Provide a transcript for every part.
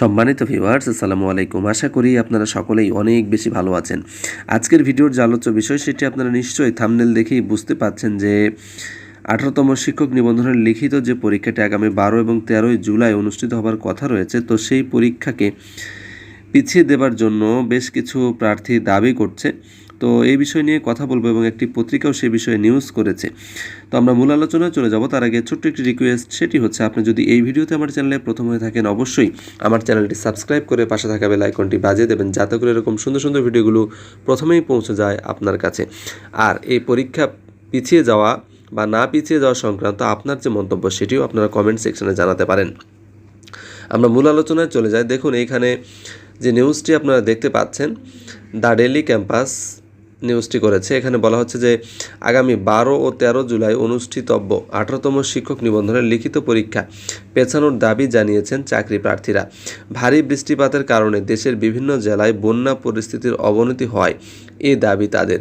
সম্মানিত ভিউয়ার্স আসসালামু আলাইকুম। আশা করি আপনারা সকলেই অনেক বেশি ভালো আছেন। আজকের ভিডিওর যে আলোচ্য বিষয়, সেটি আপনারা নিশ্চয়ই থামনেল দেখেই বুঝতে পাচ্ছেন যে, আঠারোতম শিক্ষক নিবন্ধনের লিখিত যে পরীক্ষাটি আগামী বারো এবং তেরোই জুলাই অনুষ্ঠিত হবার কথা রয়েছে, তো সেই পরীক্ষাকে পিছিয়ে দেবার জন্য বেশ কিছু প্রার্থী দাবি করছে। তো এই বিষয় নিয়ে কথা বলব এবং একটি পত্রিকাও সে বিষয়ে নিউজ করেছে। তো আমরা মূল আলোচনায় চলে যাব। তার আগে ছোট্ট একটি রিকোয়েস্ট সেটি হচ্ছে আপনি যদি এই ভিডিওতে আমার চ্যানেলে প্রথম হয়ে থাকেন অবশ্যই আমার চ্যানেলটি সাবস্ক্রাইব করে পাশে থাকা বেল আইকনটি বাজিয়ে দেবেন যাতে করে এরকম সুন্দর সুন্দর ভিডিওগুলো প্রথমেই পৌঁছে যায় আপনার কাছে। আর এই পরীক্ষা পিছিয়ে যাওয়া বা না পিছিয়ে যাওয়া সংক্রান্ত আপনার যে মন্তব্য, সেটিও আপনারা কমেন্ট সেকশনে জানাতে পারেন। আমরা মূল আলোচনায় চলে যাই। দেখুন এইখানে যে নিউজটি আপনারা দেখতে পাচ্ছেন, দ্য ডেলি ক্যাম্পাস নিউজটি করেছে। এখানে বলা হচ্ছে যে, আগামী বারো ও তেরো জুলাই অনুষ্ঠিতব্য আঠারোতম শিক্ষক নিবন্ধনের লিখিত পরীক্ষা পেছানোর দাবি জানিয়েছেন চাকরি প্রার্থীরা। ভারী বৃষ্টিপাতের কারণে দেশের বিভিন্ন জেলায় বন্যা পরিস্থিতির অবনতি হয়। এ দাবি তাদের।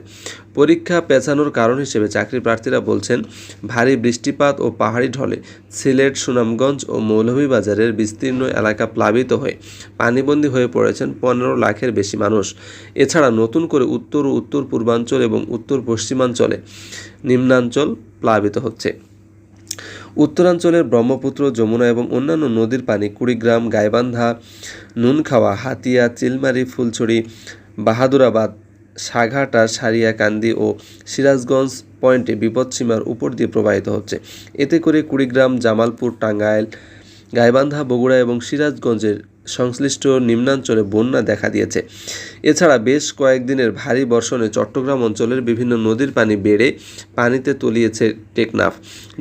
পরীক্ষা পেছানোর কারণ হিসেবে চাকরি প্রার্থীরা বলছেন, ভারী বৃষ্টিপাত ও পাহাড়ি ঢলে সিলেট, সুনামগঞ্জ ও মৌলভীবাজারের বিস্তীর্ণ এলাকা প্লাবিত হয়ে পানিবন্দী হয়ে পড়েছেন পনেরো লাখের বেশি মানুষ। এছাড়া নতুন করে উত্তর ও উত্তর পূর্বাঞ্চল এবং উত্তর পশ্চিমাঞ্চলে নিম্নাঞ্চল প্লাবিত হচ্ছে। উত্তরাঞ্চলের ব্রহ্মপুত্র, যমুনা এবং অন্যান্য নদীর পানি কুড়িগ্রাম, গাইবান্ধা, নুনখাওয়া, হাতিয়া, চিলমারি, ফুলছড়ি, বাহাদুরাবাদ সাঘাটা, সারিয়াকান্দি ও সিরাজগঞ্জ পয়েন্টে বিপদসীমার উপর দিয়ে প্রবাহিত হচ্ছে। এতে করে কুড়িগ্রাম, জামালপুর, টাঙ্গাইল, গাইবান্ধা, বগুড়া এবং সিরাজগঞ্জের সংশ্লিষ্ট নিম্নাঞ্চলে বন্যা দেখা দিয়েছে। এছাড়া বেশ কয়েকদিনের ভারী বর্ষণে চট্টগ্রাম অঞ্চলের বিভিন্ন নদীর পানি বেড়ে পানিতে তলিয়েছে টেকনাফ।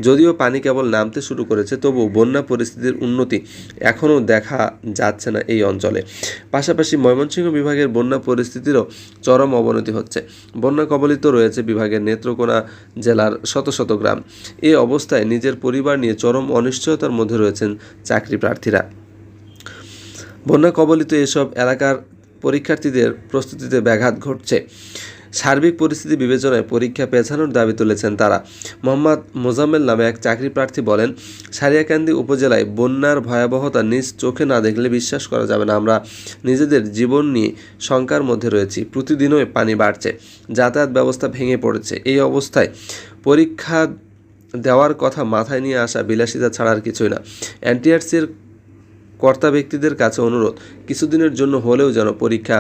যদিও পানি কেবল নামতে শুরু করেছে তবু বন্যা পরিস্থিতির উন্নতি এখনও দেখা যাচ্ছে না এই অঞ্চলে। পাশাপাশি ময়মনসিংহ বিভাগের বন্যা পরিস্থিতিরও চরম অবনতি হচ্ছে। বন্যা কবলিত রয়েছে বিভাগের নেত্রকোনা জেলার শত শত গ্রাম। এই অবস্থায় নিজের পরিবার নিয়ে চরম অনিশ্চয়তার মধ্যে রয়েছেন চাকরি প্রার্থীরা। বন্যা কবলিত এসব এলাকার পরীক্ষার্থীদের প্রস্তুতিতে ব্যাঘাত ঘটছে। সার্বিক পরিস্থিতি বিবেচনায় পরীক্ষা পেছানোর দাবি তুলেছেন তারা। মোহাম্মদ মোজাম্মেল নামে এক চাকরি প্রার্থী বলেন, সারিয়াকান্দি উপজেলায় বন্যার ভয়াবহতা নিজ চোখে না দেখলে বিশ্বাস করা যাবে না। আমরা নিজেদের জীবন নিয়ে শঙ্কার মধ্যে রয়েছি। প্রতিদিনই পানি বাড়ছে। যাতায়াত ব্যবস্থা ভেঙে পড়েছে। এই অবস্থায় পরীক্ষা দেওয়ার কথা মাথায় নিয়ে আসা বিলাসিতা ছাড়ার কিছুই না। এনটিআরসির কর্তা ব্যক্তিদের কাছে অনুরোধ, কিছুদিনের জন্য হলেও যেন পরীক্ষা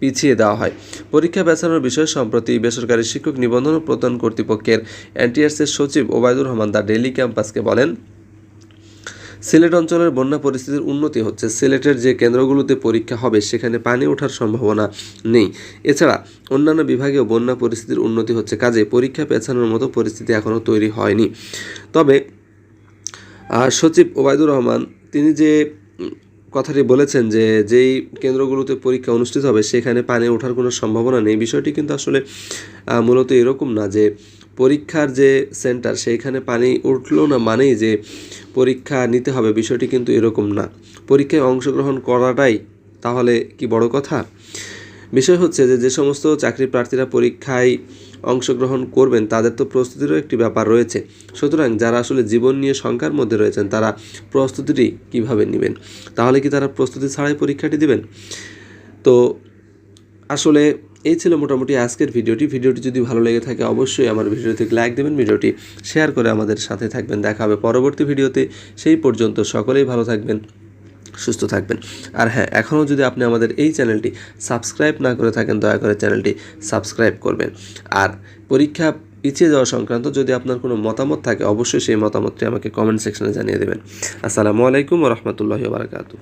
পিছিয়ে দেওয়া হয়। পরীক্ষা পেছানোর বিষয়ে সম্প্রতি বেসরকারি শিক্ষক নিবন্ধন প্রদান কর্তৃপক্ষের এনটিআরসির সচিব ওবায়দুর রহমান দা ডেলি ক্যাম্পাসকে বলেন, সিলেট অঞ্চলের বন্যা পরিস্থিতির উন্নতি হচ্ছে। সিলেটের যে কেন্দ্রগুলোতে পরীক্ষা হবে, সেখানে পানি ওঠার সম্ভাবনা নেই। এছাড়া অন্যান্য বিভাগেও বন্যা পরিস্থিতির উন্নতি হচ্ছে কাজে পরীক্ষা পেছানোর মতো পরিস্থিতি এখনও তৈরি হয়নি। তবে সচিব ওবায়দুর রহমান, তিনি যে কথাটি বলেছেন যে যেই কেন্দ্রগুলোতে পরীক্ষা অনুষ্ঠিত হবে, সেখানে পানি ওঠার কোনো সম্ভাবনা নেই। বিষয়টি কিন্তু আসলে মূলত এরকম না যে পরীক্ষার যে সেন্টার, সেইখানে পানি উঠল না মানেই যে পরীক্ষা নিতে হবে। বিষয়টি কিন্তু এরকম না। পরীক্ষায় অংশগ্রহণ করাটাই তাহলে কি বড় কথা? বিষয় হচ্ছে যে যে সমস্ত চাকরি প্রার্থীরা পরীক্ষায় অংশগ্রহণ করবেন, তাদের তো প্রস্তুতিরও একটি ব্যাপার রয়েছে। সুতরাং যারা আসলে জীবন নিয়ে শঙ্কার মধ্যে রয়েছেন, তারা প্রস্তুতিটি কীভাবে নেবেন? তাহলে কি তারা প্রস্তুতি ছাড়াই পরীক্ষাটি দিবেন? তো আসলে এই ছিল মোটামুটি আজকের ভিডিওটি। ভিডিওটি যদি ভালো লেগে থাকে, অবশ্যই আমার ভিডিওতে লাইক দেবেন, ভিডিওটি শেয়ার করে আমাদের সাথে থাকবেন। দেখা হবে পরবর্তী ভিডিওতে। সেই পর্যন্ত সকলেই ভালো থাকবেন। সুস্থ থাকবেন। আর হ্যাঁ এখনও যদি আপনি আমাদের এই চ্যানেলটি সাবস্ক্রাইব না করে থাকেন, দয়া করে চ্যানেলটি সাবস্ক্রাইব করবেন। আর পরীক্ষা পিছিয়ে যাওয়া সংক্রান্ত যদি আপনার কোনো মতামত থাকে, অবশ্যই সেই মতামতটি আমাকে কমেন্ট সেকশনে জানিয়ে দেবেন। আসসালামু আলাইকুম রহমতুল্লাহ বারকাতু